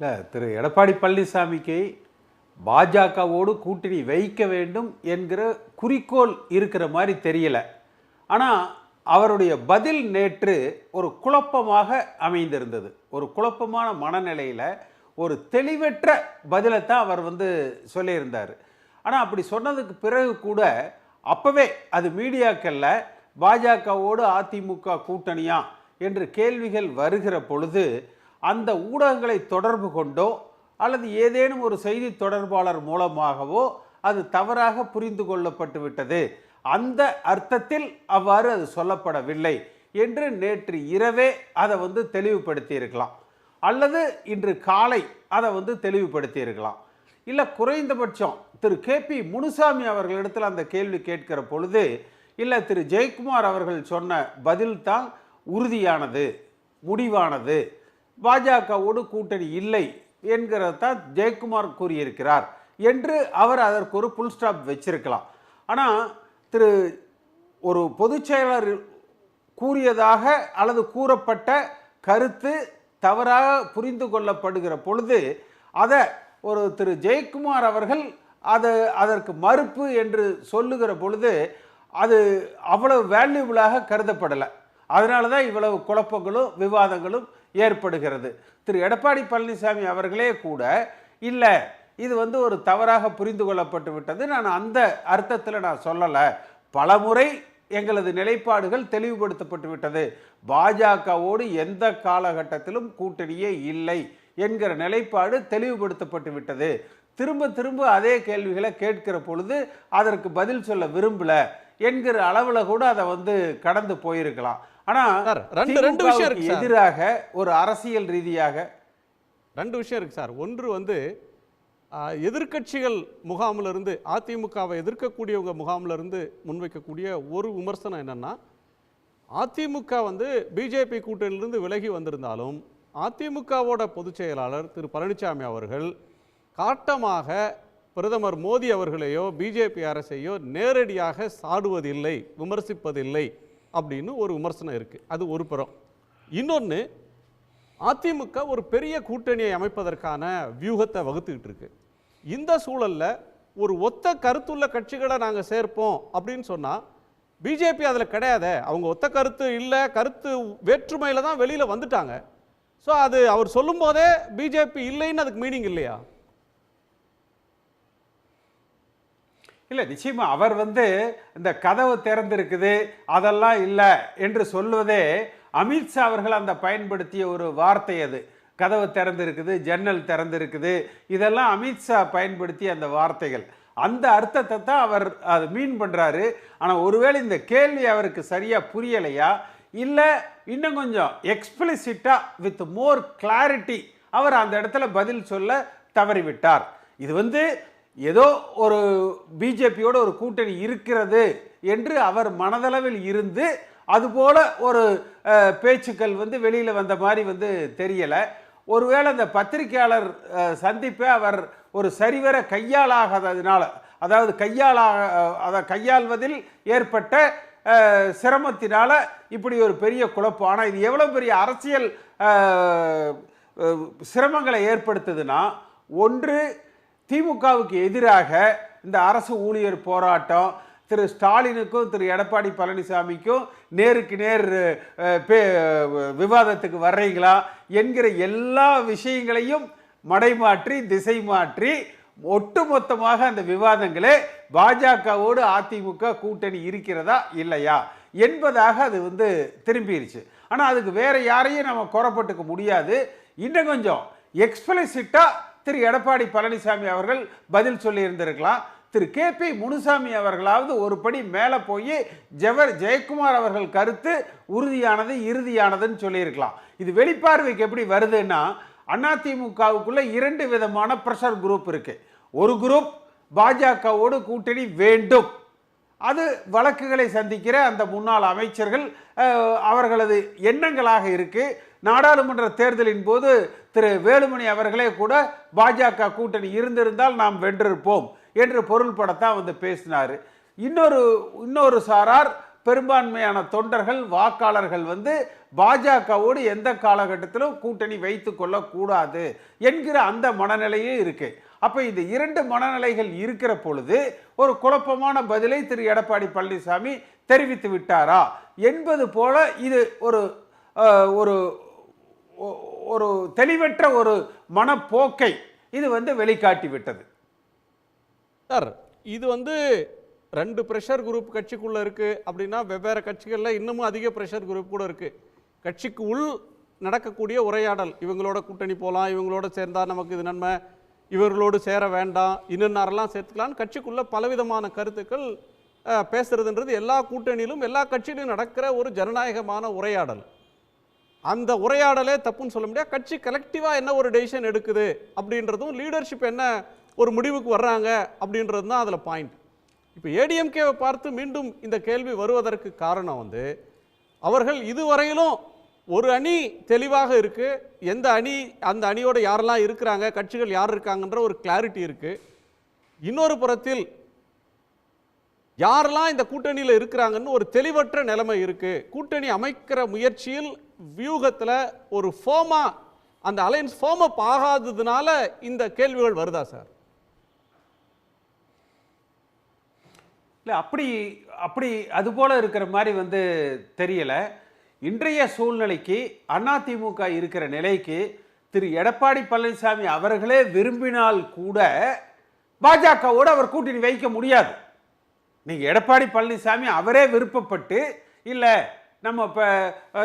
இல்லை திரு எடப்பாடி பழனிசாமிக்கு பாஜகவோடு கூட்டணி வைக்க வேண்டும் என்கிற குறிக்கோள் இருக்கிற மாதிரி தெரியல. ஆனால் அவருடைய பதில் நேற்று ஒரு குழப்பமாக அமைந்திருந்தது. ஒரு குழப்பமான மனநிலையில் ஒரு தெளிவற்ற பதிலை தான் அவர் வந்து சொல்லியிருந்தார். ஆனால் அப்படி சொன்னதுக்கு பிறகு கூட அப்போவே அது மீடியாக்களில் பாஜகவோடு அதிமுக கூட்டணியா என்று கேள்விகள் வருகிற பொழுது அந்த ஊடகங்களை தொடர்பு கொண்டோ அல்லது ஏதேனும் ஒரு செய்தி தொடர்பாளர் மூலமாகவோ அது தவறாக புரிந்து கொள்ளப்பட்டு விட்டது. அந்த அர்த்தத்தில் அவ்வாறு அது சொல்லப்படவில்லை என்று நேற்று இரவே அதை வந்து தெளிவுபடுத்தி இருக்கலாம் அல்லது இன்று காலை அதை வந்து தெளிவுபடுத்தி இருக்கலாம் இல்லை குறைந்தபட்சம் திரு கே பி முனுசாமி அவர்களிடத்தில் அந்த கேள்வி கேட்கிற பொழுது இல்லை திரு ஜெயக்குமார் அவர்கள் சொன்ன பதில் தான் உறுதியானது முடிவானது. பாஜகவோடு கூட்டணி இல்லை என்கிறதான் ஜெயக்குமார் கூறியிருக்கிறார் என்று அவர் அதற்கு ஒரு புல் ஸ்டாப் வச்சிருக்கலாம். ஆனால் திரு ஒரு பொதுச் செயலர் கூறியதாக அல்லது கூறப்பட்ட கருத்து தவறாக புரிந்து கொள்ளப்படுகிற பொழுது அதை ஒரு திரு ஜெயக்குமார் அவர்கள் அதை அதற்கு மறுப்பு என்று சொல்லுகிற பொழுது அது அவ்வளவு வேல்யூபிளாக கருதப்படலை. அதனால தான் இவ்வளவு குழப்பங்களும் விவாதங்களும் ஏற்படுகிறது. திரு எடப்பாடி பழனிசாமி அவர்களே கூட இல்லை இது வந்து ஒரு தவறாக புரிந்து கொள்ளப்பட்டு விட்டது. நான் அந்த அர்த்தத்தில் நான் சொல்லலை. பலமுறை எங்களது நிலைப்பாடுகள் தெளிவுபடுத்தப்பட்டு விட்டது. பாஜகவோடு எந்த காலகட்டத்திலும் கூட்டணியே இல்லை என்கிற நிலைப்பாடு தெளிவுபடுத்தப்பட்டு விட்டது. திரும்ப திரும்ப அதே கேள்விகளை கேட்கிற பொழுது அதற்கு பதில் சொல்ல விரும்பல என்கிற அளவில் கூட அதை வந்து கடந்து போயிருக்கலாம். ஆனா சார், ரெண்டு- ரெண்டு விஷயம் இருக்கு. எதிராக ஒரு அரசியல் ரீதியாக ரெண்டு விஷயம் இருக்கு சார் ஒன்று வந்து ஆ, எதிர்க்கட்சிகள் முகாமில் இருந்து அதிமுகவை எதிர்க்கக்கூடியவங்க முகாமில் இருந்து முன்வைக்கக்கூடிய ஒரு விமர்சனம் என்னன்னா அதிமுக வந்து பிஜேபி கூட்டணியிலிருந்து விலகி வந்திருந்தாலும் அதிமுகவோட பொதுச் செயலாளர் திரு பழனிசாமி அவர்கள் காட்டமாக பிரதமர் மோடி அவர்களையோ பிஜேபி அரசையோ நேரடியாக சாடுவதில்லை விமர்சிப்பதில்லை அப்படின்னு ஒரு விமர்சனம் இருக்குது அது ஒரு புறம். இன்னொன்று அதிமுக ஒரு பெரிய கூட்டணியை அமைப்பதற்கான வியூகத்தை வகுத்துக்கிட்டு இருக்கு. இந்த சூழலில் ஒரு ஒத்த கருத்துள்ள கட்சிகளை நாங்கள் சேர்ப்போம் அப்படின்னு சொன்னால் பிஜேபி அதில் கிடையாதே. அவங்க ஒத்த கருத்து இல்லை கருத்து வேற்றுமையில் தான் வெளியில் வந்துட்டாங்க. ஸோ அது அவர் சொல்லும்போதே பிஜேபி இல்லைன்னு அதுக்கு மீனிங் இல்லையா? இல்லை நிச்சயமா அவர் வந்து இந்த கதவு திறந்திருக்குது அதெல்லாம் இல்லை என்று சொல்வதே அமித்ஷா அவர்கள் அந்த பயன்படுத்திய ஒரு வார்த்தை அது. கதவு திறந்திருக்குது ஜன்னல் திறந்திருக்குது இதெல்லாம் அமித்ஷா பயன்படுத்திய அந்த வார்த்தைகள். அந்த அர்த்தத்தை தான் அவர் அது மீன் பண்ணுறாரு ஆனால் ஒருவேளை இந்த கேள்வி அவருக்கு சரியா புரியலையா? இல்லை இன்னும் கொஞ்சம் எக்ஸ்பிளிசிட்டா வித் மோர் கிளாரிட்டி அவர் அந்த இடத்துல பதில் சொல்ல தவறிவிட்டார். இது வந்து ஏதோ ஒரு பிஜேபியோட ஒரு கூட்டணி இருக்கிறது என்று அவர் மனதளவில் இருந்து அதுபோல ஒரு பேச்சுக்கள் வந்து வெளியில் வந்த மாதிரி வந்து தெரியலை. ஒருவேளை அந்த பத்திரிகையாளர் சந்திப்பை அவர் ஒரு சரிவர கையாளாகாததுனால அதாவது கையாளாக அதை கையாள்வதில் ஏற்பட்ட சிரமத்தினால இப்படி ஒரு பெரிய குழப்பம். ஆனால் இது எவ்வளோ பெரிய அரசியல் சிரமங்களை ஏற்படுத்துதுன்னா ஒன்று திமுகவுக்கு எதிராக இந்த அரசு ஊழியர் போராட்டம் திரு ஸ்டாலினுக்கும் திரு எடப்பாடி பழனிசாமிக்கும் நேருக்கு நேர் பே- விவாதத்துக்கு வர்றீங்களா என்கிற எல்லா விஷயங்களையும் மடைமாற்றி திசை மாற்றி ஒட்டுமொத்தமாக அந்த விவாதங்களே பாஜகவோடு அதிமுக கூட்டணி இருக்கிறதா இல்லையா என்பதாக அது வந்து திரும்பிடுச்சு ஆனால் அதுக்கு வேற யாரையும் நம்ம குறப்பட்டுக்க முடியாது. இன்னும் கொஞ்சம் எக்ஸ்பிளிசிட்டா திரு எடப்பாடி பழனிசாமி அவர்கள் பதில் சொல்லியிருந்திருக்கலாம். திரு கே பி முனுசாமி அவர்களாவது ஒரு படி மேலே போய் ஜெவர் ஜெயக்குமார் அவர்கள் கருத்து உறுதியானது இறுதியானதுன்னு சொல்லியிருக்கலாம். இது வெளிப்பார்வைக்கு எப்படி வருதுன்னா அதிமுகவுக்குள்ள இரண்டு விதமான ப்ரெஷர் குரூப் இருக்குது ஒரு குரூப் பாஜகவோடு கூட்டணி வேண்டும். அது வழக்குகளை சந்திக்கிற அந்த முன்னாள் அமைச்சர்கள் அவர்களது எண்ணங்களாக இருக்கு. நாடாளுமன்ற தேர்தலின் போது திரு வேலுமணி அவர்களே கூட பாஜக கூட்டணி இருந்திருந்தால் நாம் வென்றிருப்போம் என்று பொருள்படத்தான் வந்து பேசினார். இன்னொரு இன்னொரு சாரார் பெரும்பான்மையான தொண்டர்கள் வாக்காளர்கள் வந்து பாஜகவோடு எந்த காலகட்டத்திலும் கூட்டணி வைத்து கொள்ளக்கூடாது என்கிற அந்த மனநிலையே இருக்குது அப்போ இந்த இரண்டு மனநிலைகள் இருக்கிற பொழுது ஒரு குழப்பமான பதிலை திரு எடப்பாடி பழனிசாமி தெரிவித்து விட்டாரா? என்பது போல இது ஒரு ஒரு ஒரு தெளிவற்ற ஒரு மனப்போக்கை இது வந்து வெளிக்காட்டி விட்டது. சார் இது வந்து ரெண்டு ப்ரெஷர் குரூப் கட்சிக்குள்ள இருக்கு அப்படின்னா வெவ்வேறு கட்சிகளில் இன்னமும் அதிக ப்ரெஷர் குரூப் கூட இருக்கு. கட்சிக்கு உள் நடக்கக்கூடிய உரையாடல் இவங்களோட கூட்டணி போகலாம் இவங்களோட சேர்ந்தா நமக்கு இது நன்மை இவர்களோடு சேர வேண்டாம் இன்னும் சேர்த்துக்கலான்னு கட்சிக்குள்ளே பலவிதமான கருத்துக்கள் பேசுறதுன்றது எல்லா கூட்டணியிலும் எல்லா கட்சியிலும் நடக்கிற ஒரு ஜனநாயகமான உரையாடல். அந்த உரையாடலே தப்புன்னு சொல்ல முடியாது. கட்சி கலெக்டிவாக என்ன ஒரு டெசிஷன் எடுக்குது அப்படின்றதும் லீடர்ஷிப் என்ன ஒரு முடிவுக்கு வர்றாங்க அப்படின்றது தான் அதில் பாயிண்ட் இப்போ ஏடிஎம்கேவை பார்த்து மீண்டும் இந்த கேள்வி வருவதற்கு காரணம் வந்து அவர்கள் இதுவரையிலும் ஒரு அணி தெளிவாக இருக்கு. எந்த அணி அந்த அணியோட யாரெல்லாம் இருக்கிறாங்க கட்சிகள் யார் இருக்காங்கன்ற ஒரு கிளாரிட்டி இருக்கு. இன்னொரு புறத்தில் யாரெல்லாம் இந்த கூட்டணியில் இருக்கிறாங்கன்னு ஒரு தெளிவற்ற நிலைமை இருக்கு. கூட்டணி அமைக்கிற முயற்சியில் வியூகத்தில் ஒரு ஃபோமா அந்த அலையன்ஸ் ஃபோம் அப் ஆகாததுனால இந்த கேள்விகள் வருதா சார்? இல்லை அப்படி அப்படி அது போல இருக்கிற மாதிரி வந்து தெரியலை. இன்றைய சூழ்நிலைக்கு அதிமுக இருக்கிற நிலைக்கு திரு எடப்பாடி பழனிசாமி அவர்களே விரும்பினால் கூட பாஜகவோடு அவர் கூட்டணி வைக்க முடியாது. நீங்கள் எடப்பாடி பழனிசாமி அவரே விருப்பப்பட்டு இல்லை நம்ம இப்போ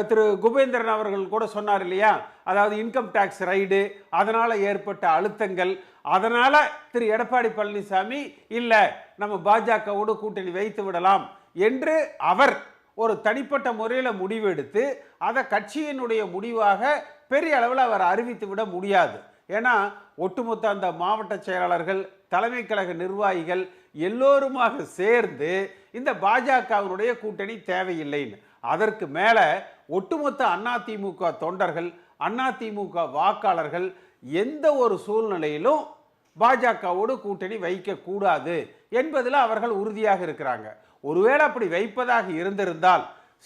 திரு குபேந்திரன் அவர்கள் கூட சொன்னார் இல்லையா? அதாவது இன்கம் டேக்ஸ் ரைடு அதனால் ஏற்பட்ட அழுத்தங்கள் அதனால் திரு எடப்பாடி பழனிசாமி இல்லை நம்ம பாஜகவோடு கூட்டணி வைத்து விடலாம் என்று அவர் ஒரு தனிப்பட்ட முறையில் முடிவெடுத்து அதை கட்சியினுடைய முடிவாக பெரிய அளவில் அவர் அறிவித்து விட முடியாது. ஏன்னா ஒட்டுமொத்த அந்த மாவட்ட செயலாளர்கள் தலைமை கழக நிர்வாகிகள் எல்லோருமாக சேர்ந்து இந்த பாஜகவினுடைய கூட்டணி தேவையில்லைன்னு. அதற்கு மேலே ஒட்டுமொத்த அதிமுக தொண்டர்கள் அதிமுக வாக்காளர்கள் எந்த ஒரு சூழ்நிலையிலும் பாஜகவோடு கூட்டணி வைக்கக்கூடாது என்பதில் அவர்கள் உறுதியாக இருக்கிறாங்க. ஒருவேளை அப்படி வைப்பதாக இருந்திருந்தால்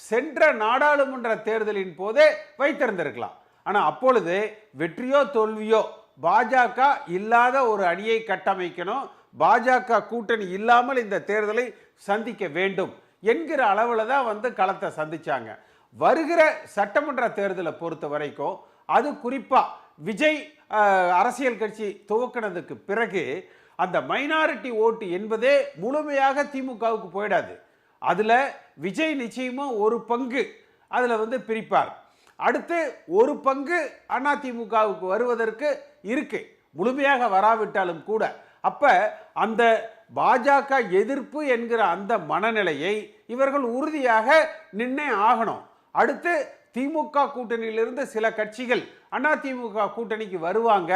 சென்ற நாடாளுமன்ற தேர்தலின் போதே வைத்திருந்திருக்கலாம். ஆனால் அப்பொழுது வெற்றியோ தோல்வியோ பாஜக இல்லாத ஒரு அணியை கட்டமைக்கணும். பாஜக கூட்டணி இல்லாமல் இந்த தேர்தலை சந்திக்க வேண்டும் என்கிற அளவில் தான் வந்து களத்தை சந்திச்சாங்க. வருகிற சட்டமன்ற தேர்தலை பொறுத்த வரைக்கும் அது குறிப்பாக விஜய் அரசியல் கட்சி துவக்கினதுக்கு பிறகு அந்த மைனாரிட்டி ஓட்டு என்பதே முழுமையாக திமுகவுக்கு போயிடாது. அதில் விஜய் நிச்சயமாக ஒரு பங்கு அதில் வந்து பிரிப்பார். அடுத்து ஒரு பங்கு அதிமுகவுக்கு வருவதற்கு இருக்கு. முழுமையாக வராவிட்டாலும் கூட. அப்போ அந்த பாஜக எதிர்ப்பு என்கிற அந்த மனநிலையை இவர்கள் உறுதியாக நின்னே ஆகணும். அடுத்து திமுக கூட்டணியிலிருந்து சில கட்சிகள் அதிமுக கூட்டணிக்கு வருவாங்க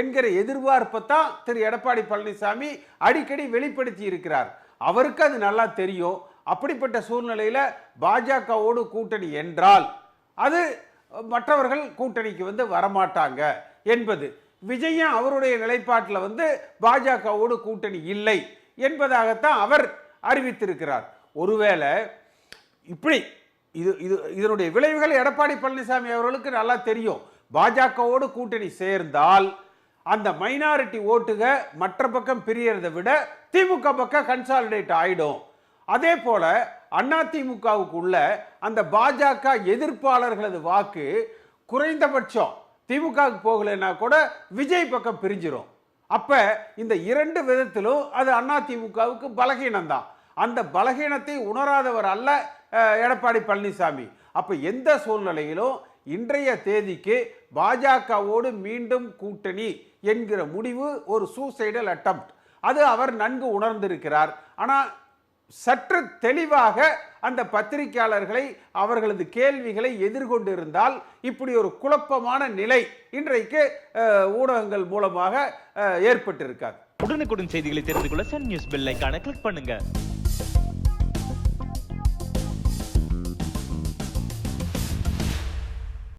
என்கிற எதிர்பார்ப்பை தான் திரு எடப்பாடி பழனிசாமி அடிக்கடி வெளிப்படுத்தி இருக்கிறார். அவருக்கு அது நல்லா தெரியும். அப்படிப்பட்ட சூழ்நிலையில் பாஜகவோடு கூட்டணி என்றால் அது மற்றவர்கள் கூட்டணிக்கு வந்து வரமாட்டாங்க என்பது. விஜயன் அவருடைய நிலைப்பாட்டில் வந்து பாஜகவோடு கூட்டணி இல்லை என்பதாகத்தான் அவர் அறிவித்திருக்கிறார். ஒருவேளை இப்படி இது இது இதனுடைய விளைவுகள் எடப்பாடி பழனிசாமி அவர்களுக்கு நல்லா தெரியும். பாஜகவோடு கூட்டணி சேர்ந்தால் அந்த மைனாரிட்டி ஓட்டுக மற்ற பக்கம் பிரியறதை விட திமுக பக்கம் கன்சாலிடேட் ஆகிடும் அதே போல அதிமுகவுக்குள்ள அந்த பாஜக எதிர்ப்பாளர்களது வாக்கு குறைந்தபட்சம் திமுகவுக்கு போகலைன்னா கூட விஜய் பக்கம் பிரிஞ்சிடும் அப்போ இந்த இரண்டு விதத்திலும் அது அதிமுகவுக்கு பலகீனம் தான் அந்த பலகீனத்தை உணராதவர் அல்ல எடப்பாடி பழனிசாமி. அப்போ எந்த சூழ்நிலையிலும் இன்றைய தேதிக்கு பாஜகவோடு மீண்டும் கூட்டணி என்கிற முடிவு ஒரு சூசைடல் அட்டம்ப்ட் அது அவர் நன்கு உணர்ந்திருக்கிறார். ஆனால் சற்று தெளிவாக அந்த பத்திரிகையாளர்களை அவர்களது கேள்விகளை எதிர்கொண்டிருந்தால் இப்படி ஒரு குழப்பமான நிலை இன்றைக்கு ஊடகங்கள் மூலமாக ஏற்பட்டிருக்காது. உடனுக்குடன் செய்திகளை தெரிந்து கொள்ள சன் நியூஸ் பெல் ஐக்கான கிளிக் பண்ணுங்க.